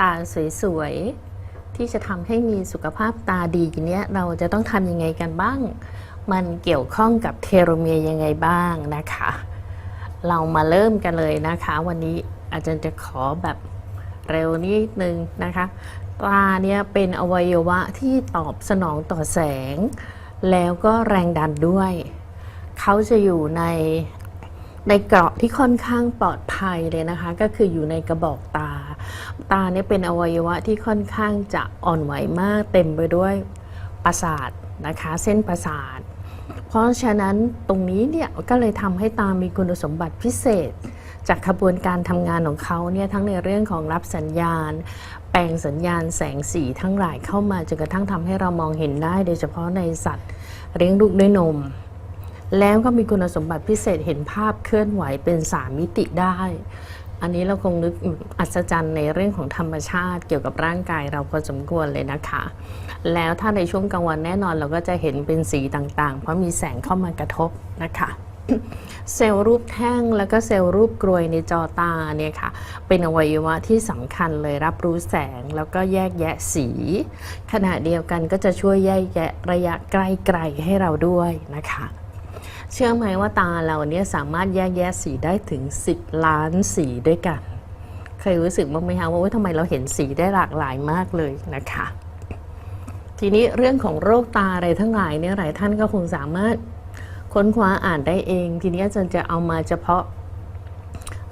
ตาสวยๆ ที่จะทำให้มีสุขภาพตาดีเนี้ยเราจะต้องทำยังไงกันบ้าง มันเกี่ยวข้องกับเทโลเมียยังไงบ้างนะคะ เรามาเริ่มกันเลยนะคะ วันนี้อาจารย์จะขอแบบเร็วนิดนึงนะคะ ตาเนี่ยเป็นอวัยวะที่ตอบสนองต่อแสง แล้วก็แรงดันด้วย เขาจะอยู่ใน ในเกราะที่ค่อนข้างปลอดภัยเลยนะคะ ก็คืออยู่ในกระบอกตา ตาเนี่ยเป็นอวัยวะที่ค่อนข้างจะอ่อนไหวมากเต็มไปด้วยประสาทนะคะ เส้นประสาท เพราะฉะนั้นตรงนี้เนี่ยก็เลยทำให้ตามีคุณสมบัติพิเศษ จากขบวนการทำงานของเขาเนี่ยทั้งในเรื่องของรับสัญญาณ แปลงสัญญาณแสงสีทั้งหลายเข้ามาจนกระทั่งทำให้เรามองเห็นได้ โดยเฉพาะในสัตว์เลี้ยงลูกด้วยนม แล้วก็มีคุณสมบัติพิเศษเห็นภาพเคลื่อนไหวเป็นสามมิติได้ อันนี้เราคงนึกอัศจรรย์ในเรื่องของธรรมชาติเกี่ยวกับร่างกายเราพอสมควรเลยนะคะ แล้วถ้าในช่วงกลางวันแน่นอนเราก็จะเห็นเป็นสีต่างๆ เพราะมีแสงเข้ามากระทบนะคะเซลล์รูปแท่งแล้วก็เซลล์รูปกรวยในจอตาเนี่ยค่ะ เป็นอวัยวะที่สำคัญเลยรับรู้แสงแล้วก็แยกแยะสี ขณะเดียวกันก็จะช่วยแยกแยะระยะใกล้ๆให้เราด้วยนะคะ เชื่อไหมว่าตาเราเนี่ยสามารถแยกแยะสีได้ถึง 10 ล้านสีด้วยกัน เคยรู้สึกบ้างไหมคะว่าทำไมเราเห็นสีได้หลากหลายมากเลยนะคะ ทีนี้เรื่องของโรคตาอะไรทั้งหลายเนี่ยหลายท่านก็คงสามารถค้นคว้าอ่านได้เอง ทีนี้อาจารย์จะเอามาเฉพาะ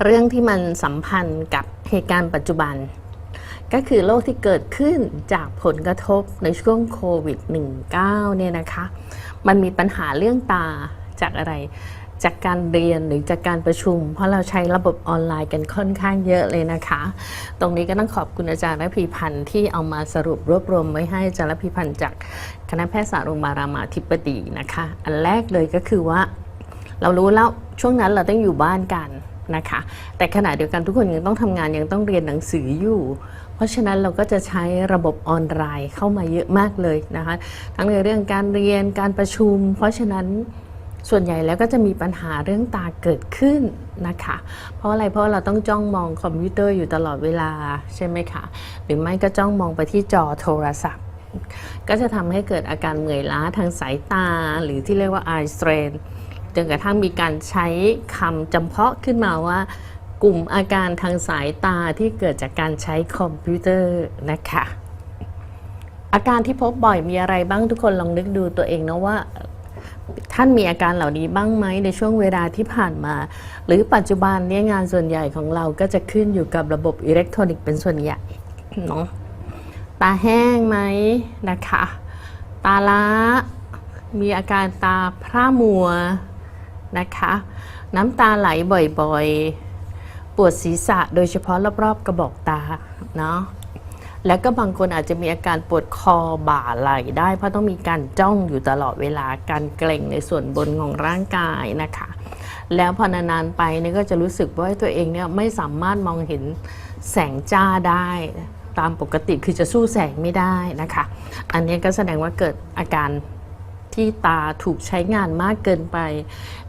เรื่องที่มันสัมพันธ์กับเหตุการณ์ปัจจุบัน ก็คือโรคที่เกิดขึ้นจากผลกระทบในช่วงโควิด -19 เนี่ยนะคะ มันมีปัญหาเรื่องตา จากอะไร จากการเรียนหรือจากการประชุม เพราะเราใช้ระบบออนไลน์กันค่อนข้างเยอะเลยนะคะ ตรงนี้ก็ต้องขอบคุณอาจารย์ระพีพันธ์ที่เอามาสรุปรวบรวมไว้ให้อาจารย์ระพีพันธ์จากคณะแพทยศาสตร์โรงพยาบาลรามาธิบดีนะคะ อันแรกเลยก็คือว่า เรารู้แล้วช่วงนั้นเราต้องอยู่บ้านกันนะคะ แต่ขณะเดียวกันทุกคนยังต้องทำงานยังต้องเรียนหนังสืออยู่เพราะฉะนั้นเราก็จะใช้ระบบออนไลน์เข้ามาเยอะมากเลยนะคะ ทั้งในเรื่องการเรียนการประชุม เพราะฉะนั้น ส่วนใหญ่แล้วก็จะมีปัญหาเรื่องตาเกิดขึ้นนะคะ เพราะอะไรเพราะเราต้องจ้องมองคอมพิวเตอร์อยู่ตลอดเวลาใช่ไหมคะหรือไม่ก็จ้องมองไปที่จอโทรศัพท์ ก็จะทำให้เกิดอาการเหนื่อยล้าทางสายตา หรือที่เรียกว่า eye strain จนกระทั่งมีการใช้คำจำเพาะขึ้นมาว่ากลุ่มอาการทางสายตาที่เกิดจากการใช้คอมพิวเตอร์นะคะอาการที่พบบ่อยมีอะไรบ้างทุกคนลองนึกดูตัวเองนะว่า ท่านมีอาการเหล่านี้บ้างไหมในช่วงเวลาที่ผ่านมา หรือปัจจุบันเนี่ยงานส่วนใหญ่ของเราก็จะขึ้นอยู่กับระบบอิเล็กทรอนิกส์เป็นส่วนใหญ่เนาะตาแห้งไหมนะคะ ตาล้า มีอาการตาพร่ามัวนะคะ น้ำตาไหลบ่อยๆ ปวดศีรษะโดยเฉพาะรอบๆกระบอกตาเนาะ แล้วก็บางคนอาจจะมีอาการปวดคอบ่าไหล่ได้ เพราะต้องมีการจ้องอยู่ตลอดเวลาการเกร็งในส่วนบนของร่างกายนะคะ แล้วพอนานๆไปเนี่ยก็จะรู้สึกว่าตัวเองเนี่ยไม่สามารถมองเห็นแสงจ้าได้ตามปกติคือจะสู้แสงไม่ได้นะคะ อันนี้ก็แสดงว่าเกิดอาการที่ตาถูกใช้งานมากเกินไป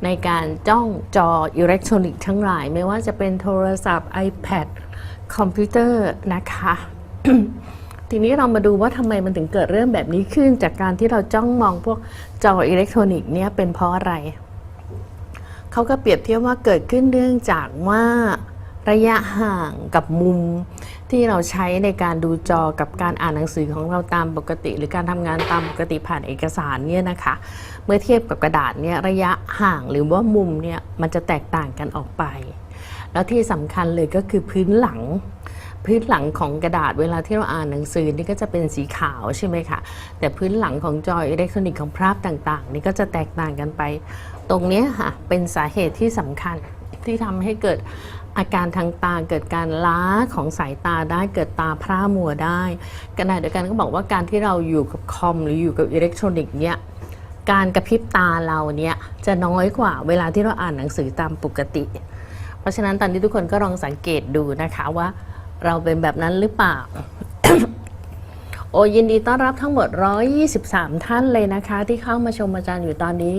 ในการจ้องจออิเล็กทรอนิกส์ทั้งหลาย ไม่ว่าจะเป็นโทรศัพท์ iPad คอมพิวเตอร์นะคะ ทีนี้เรามาดูว่าทำไมมันถึงเกิดเรื่องแบบนี้ขึ้น จากการที่เราจ้องมองพวกจออิเล็กทรอนิกส์เนี่ยเป็นเพราะอะไร เขาก็เปรียบเทียบว่าเกิดขึ้นเนื่องจากว่าระยะห่างกับมุมที่เราใช้ในการดูจอกับการอ่านหนังสือของเราตามปกติ หรือการทำงานตามปกติผ่านเอกสารเนี่ยนะคะ เมื่อเทียบกับกระดาษเนี่ยระยะห่างหรือว่ามุมเนี่ยมันจะแตกต่างกันออกไป แล้วที่สำคัญเลยก็คือพื้นหลัง พื้นหลังของกระดาษเวลาที่เราอ่านหนังสือนี่ก็จะเป็นสีขาวใช่ไหมคะแต่พื้นหลังของจออิเล็กทรอนิกส์ของภาพต่างๆ นี่ก็จะแตกต่างกันไป ตรงนี้ค่ะเป็นสาเหตุที่สำคัญที่ทำให้เกิดอาการทางตาเกิดการล้าของสายตาได้เกิดตาพร่ามัวได้ขณะเดียวกันก็บอกว่าการที่เราอยู่กับคอมหรืออยู่กับอิเล็กทรอนิกส์เนี่ยการกระพริบตาเราเนี่ยจะน้อยกว่าเวลาที่เราอ่านหนังสือตามปกติ เพราะฉะนั้นตอนนี้ทุกคนก็ลองสังเกตดูนะคะว่า เราเป็นแบบนั้นหรือเปล่า โอ้ยินดีต้อนรับทั้งหมด 123 ท่านเลยนะคะ ที่เข้ามาชมอาจารย์อยู่ตอนนี้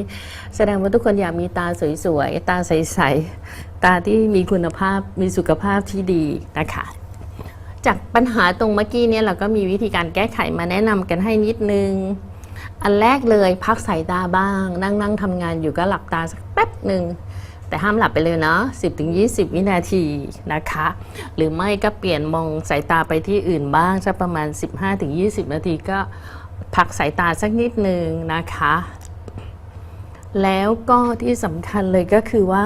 แสดงว่าทุกคนอยากมีตาสวยๆ ตาใสๆ ตาที่มีคุณภาพมีสุขภาพที่ดีนะคะจากปัญหาตรงเมื่อกี้เนี่ยเราก็มีวิธีการแก้ไขมาแนะนำกันให้นิดนึง อันแรกเลยพักสายตาบ้าง นั่งนั่งทำงานอยู่ก็หลับตาสักแป๊บหนึ่ง แต่ห้ามหลับไปเลยเนาะ10-20 วินาทีนะคะ หรือไม่ก็เปลี่ยนมองสายตาไปที่อื่นบ้างสักประมาณ 15-20 นาทีก็พักสายตาสักนิดนึงนะคะ แล้วก็ที่สำคัญเลยก็คือว่า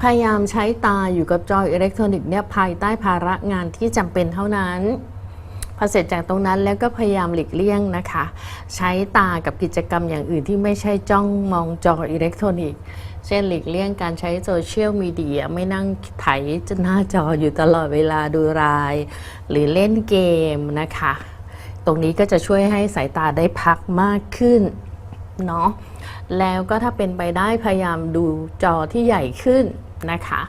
พยายามใช้ตาอยู่กับจออิเล็กทรอนิกส์เนี่ยภายใต้ภาระงานที่จำเป็นเท่านั้นพอเสร็จจากตรงนั้นแล้วก็พยายามหลีกเลี่ยงนะคะ ใช้ตากับกิจกรรมอย่างอื่นที่ไม่ใช่จ้องมองจออิเล็กทรอนิกส์ เช่นหลีกเลี่ยงการใช้โซเชียลมีเดียไม่นั่งไถหน้าจออยู่ตลอดเวลาดูราย หรือเล่นเกมนะคะ ตรงนี้ก็จะช่วยให้สายตาได้พักมากขึ้นเนาะแล้วก็ถ้าเป็นไปได้พยายามดูจอที่ใหญ่ขึ้นนะคะ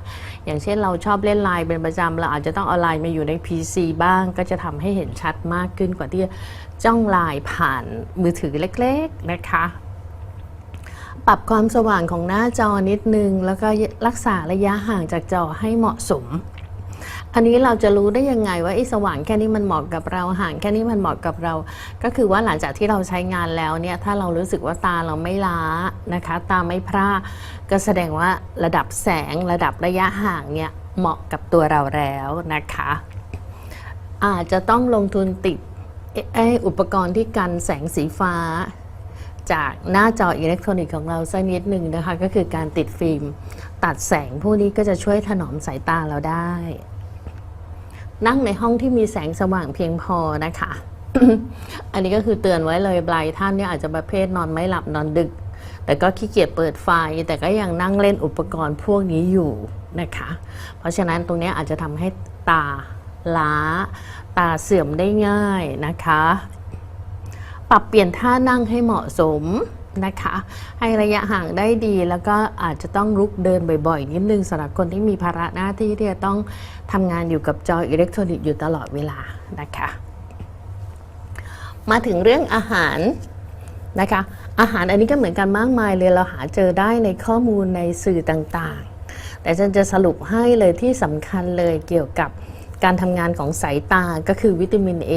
อย่างเช่นเราชอบเล่นไลน์เป็นประจำเราอาจจะต้องเอาไลน์มาอยู่ใน PC บ้าง ก็จะทำให้เห็นชัดมากขึ้นกว่าที่จ้องไลน์ผ่านมือถือเล็ก ๆ นะคะ ปรับความสว่างของหน้าจอนิดนึง แล้วก็รักษาระยะห่างจากจอให้เหมาะสม อันนี้เราจะรู้ได้ยังไงว่าไอ้สว่างแค่นี้มันเหมาะกับเราห่างแค่นี้มันเหมาะกับเรา ก็คือว่าหลังจากที่เราใช้งานแล้วเนี่ยถ้าเรารู้สึกว่าตาเราไม่ล้านะคะ ตาไม่พร่าก็แสดงว่าระดับแสงระดับระยะห่างเนี่ยเหมาะกับตัวเราแล้วนะคะ อาจจะต้องลงทุนติดไอ้อุปกรณ์ที่กันแสงสีฟ้า จากหน้าจออิเล็กทรอนิกส์ของเราสักนิดหนึ่งนะคะ ก็คือการติดฟิล์ม ตัดแสงพวกนี้ก็จะช่วยถนอมสายตาเราได้ นั่งในห้องที่มีแสงสว่างเพียงพอนะคะ อันนี้ก็คือเตือนไว้เลยบลายท่านเนี่ยอาจจะประเภทนอนไม่หลับนอนดึก แต่ก็ขี้เกียจเปิดไฟ แต่ก็ยังนั่งเล่นอุปกรณ์พวกนี้อยู่นะคะ เพราะฉะนั้นตรงนี้อาจจะทำให้ตาล้าตาเสื่อมได้ง่ายนะคะ ปรับเปลี่ยนท่านั่งให้เหมาะสมนะคะ ให้ระยะห่างได้ดีแล้วก็อาจจะต้องลุกเดินบ่อยๆ นิดนึงสำหรับคนที่มีภาระหน้าที่ที่จะต้องทำงานอยู่กับจออิเล็กทรอนิกส์อยู่ตลอดเวลานะคะ มาถึงเรื่องอาหารนะคะอาหารอันนี้ก็เหมือนกันมากมายเลยเราหาเจอได้ในข้อมูลในสื่อต่างๆ แต่ฉันจะสรุปให้เลยที่สำคัญเลยเกี่ยวกับ การทำงานของสายตาก็คือวิตามิน A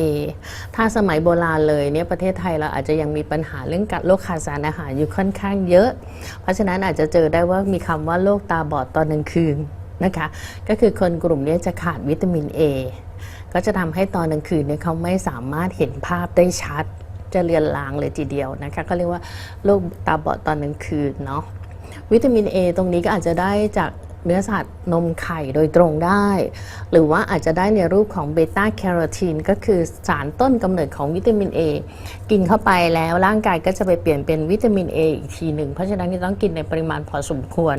ถ้าสมัยโบราณเลยเนี่ยประเทศไทยเราอาจจะยังมีปัญหาเรื่องการโรคขาดสารอาหารอยู่ค่อนข้างเยอะ เพราะฉะนั้นอาจจะเจอได้ว่ามีคำว่าโรคตาบอดตอนกลางคืนนะคะก็คือคนกลุ่มนี้จะขาดวิตามิน A ก็จะทำให้ตอนกลางคืนเนี่ยเขาไม่สามารถเห็นภาพได้ชัด จะเลือนลางเลยทีเดียวนะคะเขาเรียกว่าโรคตาบอดตอนกลางคืนเนาะวิตามิน A ตรงนี้ก็อาจจะได้จาก เนื้อสัตว์นมไข่โดยตรงได้ หรือว่าอาจจะได้ในรูปของเบต้าแคโรทีนก็คือสารต้นกำเนิดของวิตามิน A กินเข้าไปแล้วร่างกายก็จะไปเปลี่ยนเป็นวิตามิน A อีกทีหนึ่ง เพราะฉะนั้นจะต้องกินในปริมาณพอสมควร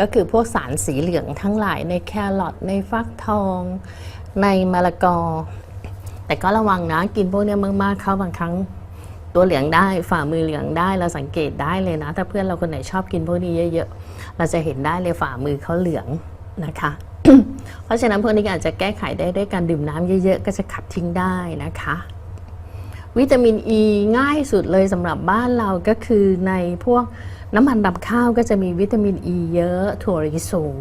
ก็คือพวกสารสีเหลืองทั้งหลายในแครอทในฟักทอง ในมะละกอ แต่ก็ระวังนะกินพวกนี้มากๆเข้าบางครั้งตัวเหลืองได้ฝ่ามือเหลืองได้เราสังเกตได้เลยนะ ถ้าเพื่อนเราคนไหนชอบกินพวกนี้เยอะๆ เราจะเห็นได้เลยฝ่ามือเขาเหลืองนะคะ เพราะฉะนั้นพวกนี้อาจจะแก้ไขได้ด้วยการดื่มน้ำเยอะๆ ก็จะขับทิ้งได้นะคะ วิตามินอ e ีง่ายสุดเลยสำหรับบ้านเราก็คือในพวกน้ำมันดำข้าวก็จะมีวิตามินอ e ีเยอะถั่วลิสง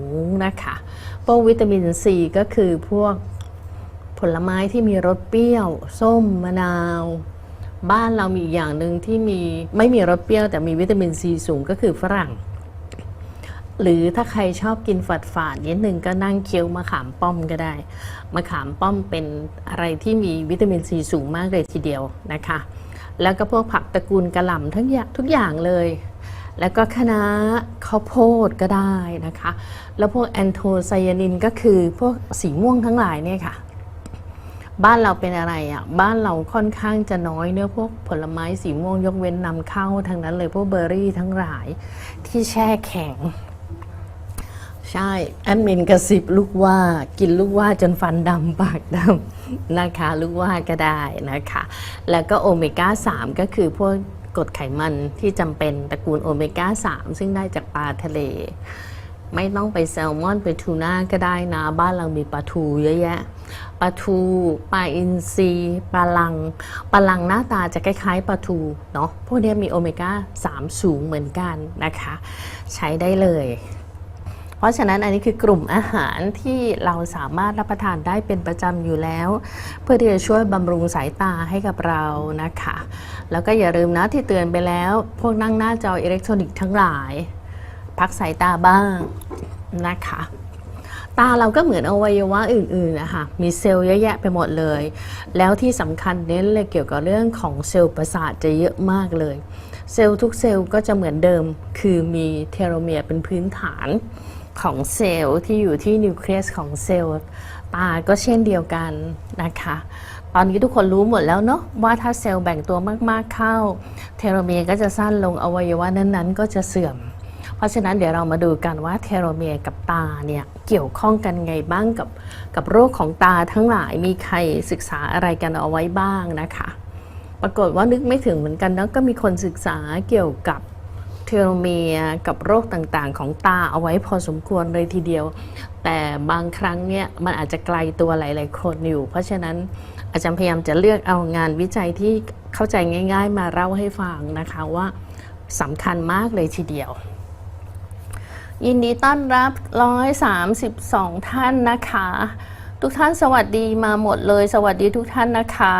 นะคะพวกวิตามินซีก็คือพวกผลไม้ที่มีรสเปรี้ยว ส้มมะนาว บ้านเรามีอย่างหนึ่งที่มีไม่มีรสเปรี้ยวแต่มีวิตามินซีสูงก็คือฝรั่ง หรือถ้าใครชอบกินฝาดฝาดนิดนึงก็นั่งเคี้ยวมะขามป้อมก็ได้มะขามป้อมเป็นอะไรที่มีวิตามินซีสูงมากเลยทีเดียวนะคะ แล้วก็พวกผักตระกูลกระหล่ำทั้งอย่างทุกอย่างเลย แล้วก็คะน้าข้าวโพดก็ได้นะคะ แล้วพวกแอนโทไซยานินก็คือพวกสีม่วงทั้งหลายเนี่ยค่ะบ้านเราเป็นอะไรอะ บ้านเราค่อนข้างจะน้อยเนื้อพวกผลไม้สีม่วงยกเว้นนำเข้าทั้งนั้นเลยพวกเบอร์รี่ทั้งหลายที่แช่แข็ง ใช่ แอดมินกระซิบลูกว่ากินลูกว่าจนฟันดำปากดำนะคะ ลูกว่าก็ได้นะคะ แล้วก็โอเมก้า 3 ก็คือพวกกรดไขมันที่จำเป็นตระกูลโอเมก้า 3 ซึ่งได้จากปลาทะเล ไม่ต้องไปแซลมอนไปทูน่าก็ได้นะ บ้านเรามีปลาทูเยอะแยะปลาทูปลาอินทรีปลาลังปลาลังหน้าตาจะคล้ายๆปลาทูเนาะพวกนี้มีโอเมก้า 3 สูงเหมือนกันนะคะ ใช้ได้เลย ราะฉะนั้นอันนี้คือกลุ่มอาหารที่เราสามารถรับประทานได้เป็นประจำอยู่แล้ว เพื่อที่จะช่วยบำรุงสายตาให้กับเรานะคะ แล้วก็อย่าลืมนะที่เตือนไปแล้ว พวกนั่งหน้าจออิเล็กทรอนิกส์ทั้งหลาย พักสายตาบ้างนะคะตาเราก็เหมือนอวัยวะอื่นๆนะคะมีเซลล์เยอะแยะไปหมดเลย แล้วที่สำคัญเน้นเลยเกี่ยวกับเรื่องของเซลล์ประสาทจะเยอะมากเลย เซลล์ทุกเซลล์ก็จะเหมือนเดิม คือมีเทโลเมียร์เป็นพื้นฐาน ของเซลล์ที่อยู่ที่นิวเคลียสของเซลล์ตาก็เช่นเดียวกันนะคะ ตอนนี้ทุกคนรู้หมดแล้วเนาะว่าถ้าเซลล์แบ่งตัวมากๆเข้า เทโลเมียร์ก็จะสั้นลงอวัยวะนั้นๆ ก็จะเสื่อม เพราะฉะนั้นเดี๋ยวเรามาดูกันว่าเทโลเมียร์กับตาเนี่ยเกี่ยวข้องกันไงบ้างกับกับโรคของตาทั้งหลายมีใครศึกษาอะไรกันเอาไว้บ้างนะคะ ปรากฏว่านึกไม่ถึงเหมือนกันนะก็มีคนศึกษาเกี่ยวกับ เทโลเมียร์กับโรคต่างๆ ของตาเอาไว้พอสมควรเลยทีเดียว แต่บางครั้งเนี่ยมันอาจจะไกลตัวหลาย ๆ คนอยู่ เพราะฉะนั้นอาจารย์พยายามจะเลือกเอางานวิจัยที่เข้าใจง่าย ๆ มาเล่าให้ฟังนะคะว่าสำคัญมากเลยทีเดียว ยินดีต้อนรับ 132 ท่านนะคะ ทุกท่านสวัสดีมาหมดเลย สวัสดีทุกท่านนะคะ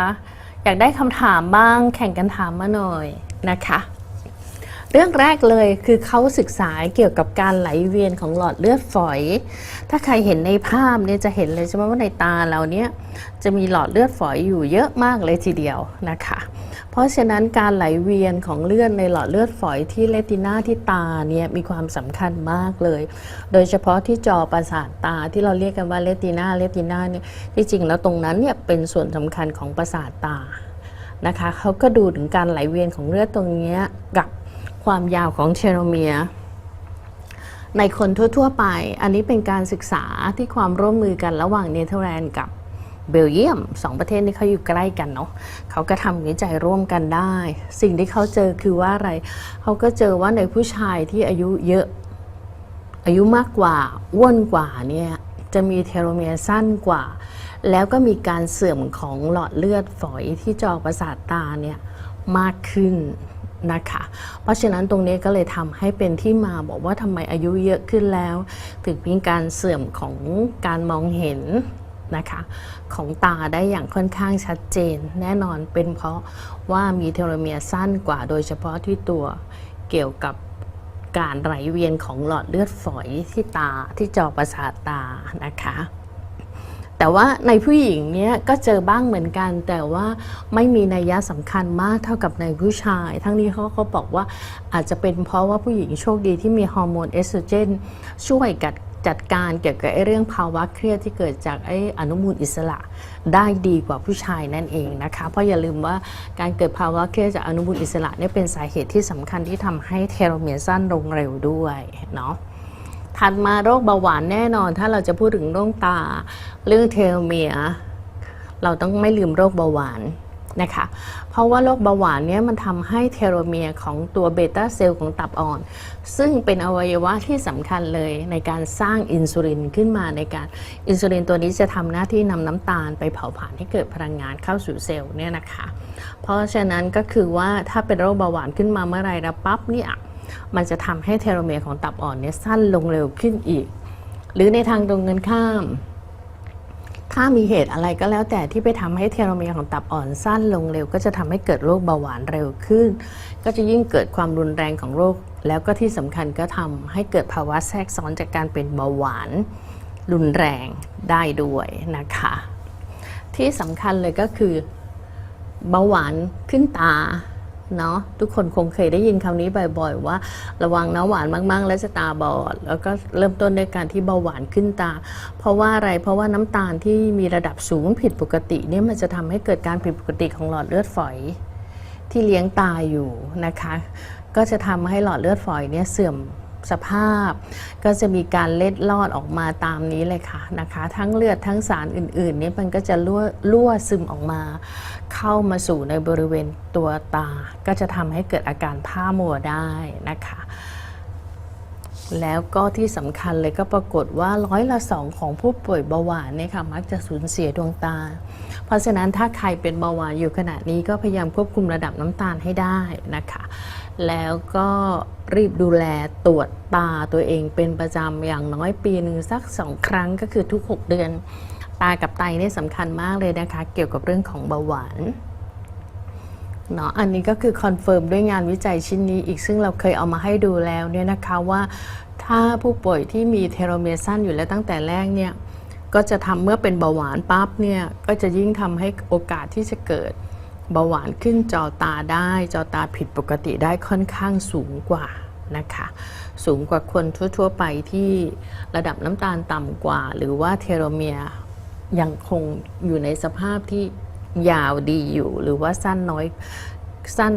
อยากได้คำถามบ้างแข่งกันถามมาหน่อยนะคะ เรื่องแรกเลยคือเขาศึกษาเกี่ยวกับการไหลเวียนของหลอดเลือดฝอย ถ้าใครเห็นในภาพเนี่ยจะเห็นเลยใช่ไหมว่าในตาเราเนี่ยจะมีหลอดเลือดฝอยอยู่เยอะมากเลยทีเดียวนะคะ เพราะฉะนั้นการไหลเวียนของเลือดในหลอดเลือดฝอยที่เลตินาที่ตาเนี่ยมีความสำคัญมากเลย โดยเฉพาะที่จอประสาทตาที่เราเรียกกันว่าเลตินาเลตินาเนี่ยที่จริงแล้วตรงนั้นเนี่ยเป็นส่วนสำคัญของประสาทตานะคะเขาก็ดูถึงการไหลเวียนของเลือดตรงนี้กับ ความยาวของเทโลเมียร์ในคนทั่ว ๆ ไป อันนี้เป็นการศึกษาที่ความร่วมมือกันระหว่างเนเธอร์แลนด์กับเบลเยียมสองประเทศนี้เขาอยู่ใกล้กันเนาะเขาก็ทำวิจัยร่วมกันได้ สิ่งที่เขาเจอคือว่าอะไร เขาก็เจอว่าในผู้ชายที่อายุเยอะ อายุมากกว่าอ้วนกว่าเนี่ยจะมีเทโลเมียร์สั้นกว่า แล้วก็มีการเสื่อมของหลอดเลือดฝอยที่จอประสาทตาเนี่ยมากขึ้น นะคะ เพราะฉะนั้นตรงนี้ก็เลยทำให้เป็นที่มาบอกว่าทำไมอายุเยอะขึ้นแล้ว ถึงมีการเสื่อมของการมองเห็นนะคะของตาได้อย่างค่อนข้างชัดเจน แน่นอนเป็นเพราะว่ามีเทโลเมียร์สั้นกว่า โดยเฉพาะที่ตัวเกี่ยวกับการไหลเวียนของหลอดเลือดฝอยที่ตาที่จอประสาทตานะคะ แต่ว่าในผู้หญิงเนี่ยก็เจอบ้างเหมือนกัน แต่ว่าไม่มีนัยยะสำคัญมากเท่ากับในผู้ชาย ทั้งนี้เขาก็บอกว่าอาจจะเป็นเพราะว่าผู้หญิงโชคดีที่มีฮอร์โมนเอสโตรเจนช่วยกัดจัดการเกี่ยวกับไอ้เรื่องภาวะเครียดที่เกิดจากไอ้อนุมูลอิสระได้ดีกว่าผู้ชายนั่นเองนะคะ เพราะอย่าลืมว่าการเกิดภาวะเครียดจากอนุมูลอิสระเนี่ยเป็นสาเหตุที่สำคัญที่ทำให้เทโลเมียร์สั้นลงเร็วด้วยเนาะ ถัดมาโรคเบาหวานแน่นอน ถ้าเราจะพูดถึงโรคตา เรื่องเทโลเมีย เราต้องไม่ลืมโรคเบาหวานนะคะ เพราะว่าโรคเบาหวานเนี้ยมันทำให้เทโลเมียของตัวเบต้าเซลล์ของตับอ่อน ซึ่งเป็นอวัยวะที่สำคัญเลยในการสร้างอินซูลินขึ้นมาในการอินซูลินตัวนี้จะทำหน้าที่นำน้ำตาลไปเผาผลาญให้เกิดพลังงานเข้าสู่เซลล์เนี่ยนะคะ เพราะฉะนั้นก็คือว่าถ้าเป็นโรคเบาหวานขึ้นมาเมื่อไหรแล้วปั๊บเนี่ย มันจะทำให้เทโลเมียร์ของตับอ่อนเนี่ยสั้นลงเร็วขึ้นอีก หรือในทางตรงกันข้าม ถ้ามีเหตุอะไรก็แล้วแต่ที่ไปทำให้เทโลเมียร์ของตับอ่อนสั้นลงเร็ว ก็จะทำให้เกิดโรคเบาหวานเร็วขึ้น ก็จะยิ่งเกิดความรุนแรงของโรค แล้วก็ที่สำคัญก็ทำให้เกิดภาวะแทรกซ้อนจากการเป็นเบาหวานรุนแรงได้ด้วยนะคะ ที่สำคัญเลยก็คือเบาหวานขึ้นตา เนาะทุกคนคงเคยได้ยินคำนี้บ่อยๆ ว่า ระวังนะหวานมากๆ แล้วจะตาบอด แล้วก็เริ่มต้นด้วยการที่เบาหวานขึ้นตา เพราะว่าอะไรเพราะว่าน้ำตาลที่มีระดับสูงผิดปกติเนี่ยมันจะทำให้เกิดการผิดปกติของหลอดเลือดฝอยที่เลี้ยงตาอยู่นะคะ ก็จะทำให้หลอดเลือดฝอยเนี่ยเสื่อม สภาพ ก็จะมีการเล็ดลอดออกมาตามนี้เลยค่ะนะคะ ทั้งเลือดทั้งสารอื่นๆ นี่ยมันก็จะรั่วรั่วซึมออกมา เข้ามาสู่ในบริเวณตัวตา ก็จะทำให้เกิดอาการผ้ามัวได้นะคะแล้วก็ที่สำคัญเลยก็ปรากฏว่าร้อยละสองของผู้ป่วยเบาหวานเนี่ยค่ะมักจะสูญเสียดวงตา เพราะฉะนั้นถ้าใครเป็นเบาหวานอยู่ขณะนี้ก็พยายามควบคุมระดับน้ำตาลให้ได้นะคะ แล้วก็รีบดูแลตรวจตาตัวเองเป็นประจำอย่างน้อยปีหนึ่งสักสองครั้งก็คือทุก 6 เดือน ตากับไตนี่สำคัญมากเลยนะคะ เกี่ยวกับเรื่องของเบาหวานเนาะอันนี้ก็คือคอนเฟิร์มด้วยงานวิจัยชิ้นนี้อีกซึ่งเราเคยเอามาให้ดูแล้วเนี่ยนะคะว่าถ้าผู้ป่วยที่มีเทโลเมียร์สั้นอยู่แล้วตั้งแต่แรกเนี่ยก็จะทำเมื่อเป็นเบาหวานปั๊บเนี่ยก็จะยิ่งทำให้โอกาสที่จะเกิด เบาหวานขึ้นจอตาได้ จอตาผิดปกติได้ค่อนข้างสูงกว่านะคะสูงกว่าคนทั่ว ๆ ไปที่ระดับน้ำตาลต่ำกว่า หรือว่าเทโลเมียยังคงอยู่ในสภาพที่ยาวดีอยู่ หรือว่าสั้นน้อยสั้น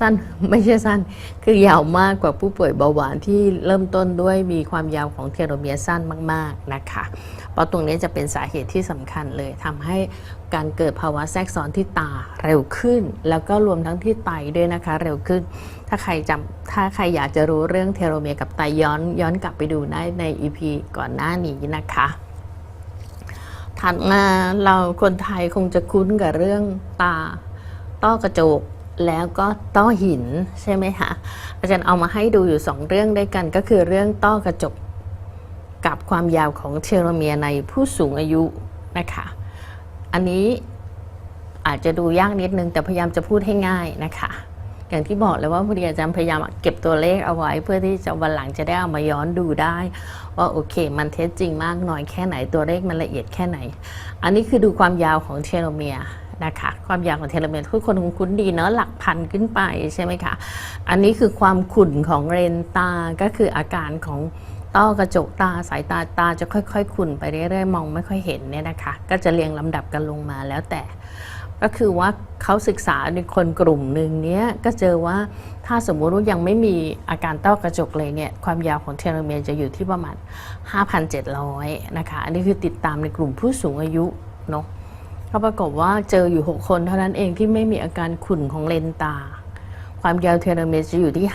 สั้นไม่ใช่สั้น คือยาวมากกว่าผู้ป่วยเบาหวานที่เริ่มต้นด้วยมีความยาวของเทโลเมียร์สั้นมาก ๆ นะคะ เพราะตรงนี้จะเป็นสาเหตุที่สำคัญเลยทำให้การเกิดภาวะแทรกซ้อนที่ตาเร็วขึ้น แล้วก็รวมทั้งที่ไตด้วยนะคะ เร็วขึ้น ถ้าใครจำถ้าใครอยากจะรู้เรื่องเทโลเมียร์กับไตย้อนย้อนกลับไปดูได้ใน EP ก่อนหน้านี้นะคะถัดมาเราคนไทยคงจะคุ้นกับเรื่องตาต้อกระจก แล้วก็ต้อหินใช่ไหมคะอาจารย์เอามาให้ดูอยู่สองเรื่องด้วยกันก็คือเรื่องต้อกระจกกับความยาวของเทโลเมียในผู้สูงอายุนะคะ อันนี้อาจจะดูยากนิดนึงแต่พยายามจะพูดให้ง่ายนะคะ อย่างที่บอกเลยว่าพอดีอาจารย์พยายามเก็บตัวเลขเอาไว้ เพื่อที่จะวันหลังจะได้เอามาย้อนดูได้ ว่าโอเค มันเท็จจริงมากน้อยแค่ไหนตัวเลขมันละเอียดแค่ไหน อันนี้คือดูความยาวของเทโลเมีย นะคะความยาวของเทโลเมียร์ทุกคนคงคุ้นดีเนาะหลักพันขึ้นไปใช่ไหมคะอันนี้คือความขุ่นของเรนตาก็คืออาการของต้อกระจกตาสายตาตาจะค่อยๆ ขุ่นไปเรื่อยๆ มองไม่ค่อยเห็นเนี่ยนะคะ ก็จะเรียงลำดับกันลงมาแล้วแต่ ก็คือว่าเขาศึกษาในคนกลุ่มหนึ่งเนี้ยก็เจอว่าถ้าสมมุติว่ายังไม่มีอาการต้อกระจกเลยเนี่ยความยาวของเทโลเมียร์จะอยู่ที่ประมาณ 5,700 นะคะ อันนี้คือติดตามในกลุ่มผู้สูงอายุเนาะ ก็ปรากฏว่าเจออยู่ 6 คนเท่านั้นเองที่ไม่มีอาการขุ่นของเลนตา ความยาวเทโลเมียร์จะอยู่ที่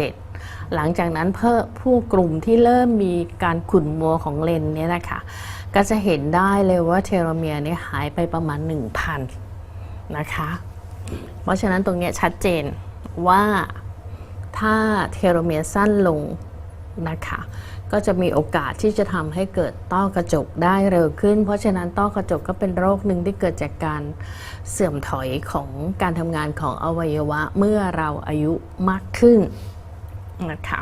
5,007 หลังจากนั้นเพิ่มผู้กลุ่มที่เริ่มมีการขุ่นมัวของเลนเนี่ยนะคะ ก็จะเห็นได้เลยว่าเทโลเมียร์เนี่ยหายไปประมาณ 1,000 นะคะ เพราะฉะนั้นตรงนี้ชัดเจนว่าถ้าเทโลเมียร์สั้นลงนะคะ ก็จะมีโอกาสที่จะทำให้เกิดต้อกระจกได้เร็วขึ้น เพราะฉะนั้นต้อกระจกก็เป็นโรคหนึ่งที่เกิดจากการเสื่อมถอยของการทำงานของอวัยวะเมื่อเราอายุมากขึ้นนะคะ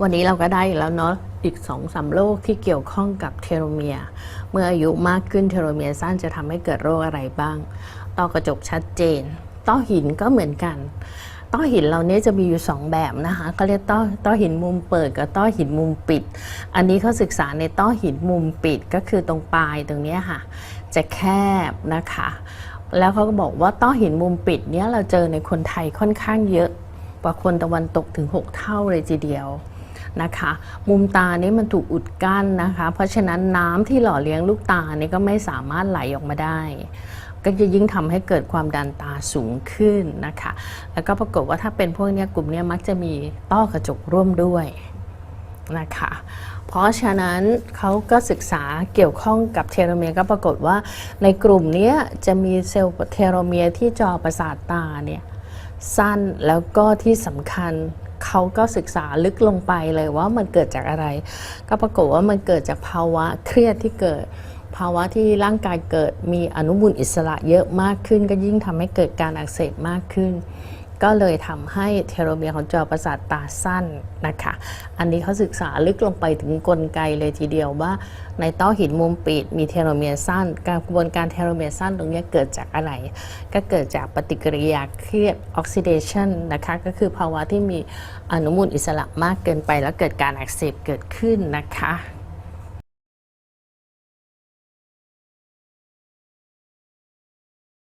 วันนี้เราก็ได้แล้วเนาะอีก2อสามโรคที่เกี่ยวข้องกับเทโลเมีย เมื่ออายุมากขึ้นเทโลเมียสั้นจะทำให้เกิดโรคอะไรบ้าง ต้อกระจกชัดเจน ต้อหินก็เหมือนกัน ต้อหินเราเนี้ยจะมีอยู่ 2 แบบนะคะเขาเรียกต้อต้อหินมุมเปิดกับต้อหินมุมปิด อันนี้เขาศึกษาในต้อหินมุมปิดก็คือตรงปลายตรงนี้ค่ะ จะแคบนะคะ แล้วเขาก็บอกว่าต้อหินมุมปิดเนี้ยเราเจอในคนไทยค่อนข้างเยอะกว่าคนตะวันตกถึง 6 เท่าเลยทีเดียวนะคะมุมตานี้มันถูกอุดกั้นนะคะ เพราะฉะนั้นน้ำที่หล่อเลี้ยงลูกตานี่ก็ไม่สามารถไหลออกมาได้ ก็จะยิ่งทำให้เกิดความดันตาสูงขึ้นนะคะ แล้วก็ปรากฏว่าถ้าเป็นพวกนี้กลุ่มนี้มักจะมีต้อกระจกร่วมด้วยนะคะ เพราะฉะนั้นเขาก็ศึกษาเกี่ยวข้องกับเทโลเมียร์ก็ปรากฏว่าในกลุ่มนี้จะมีเซลล์เทโลเมียร์ที่จอประสาทตาเนี่ยสั้นแล้วก็ที่สำคัญเขาก็ศึกษาลึกลงไปเลยว่ามันเกิดจากอะไร ก็ปรากฏว่ามันเกิดจากภาวะเครียดที่เกิด ภาวะที่ร่างกายเกิดมีอนุมูลอิสระเยอะมากขึ้น ก็ยิ่งทำให้เกิดการอักเสบมากขึ้น ก็เลยทำให้เทโลเมียร์ของจอประสาทตาสั้นนะคะ อันนี้เขาศึกษาลึกลงไปถึงกลไกเลยทีเดียวว่า ในต้อหินมุมปิดมีเทโลเมียร์สั้น การกระบวนการเทโลเมียร์สั้นตรงนี้เกิดจากอะไร ก็เกิดจากปฏิกิริยาเครียดออกซิเดชันนะคะ ก็คือภาวะที่มีอนุมูลอิสระมากเกินไป แล้วเกิดการอักเสบเกิดขึ้นนะคะ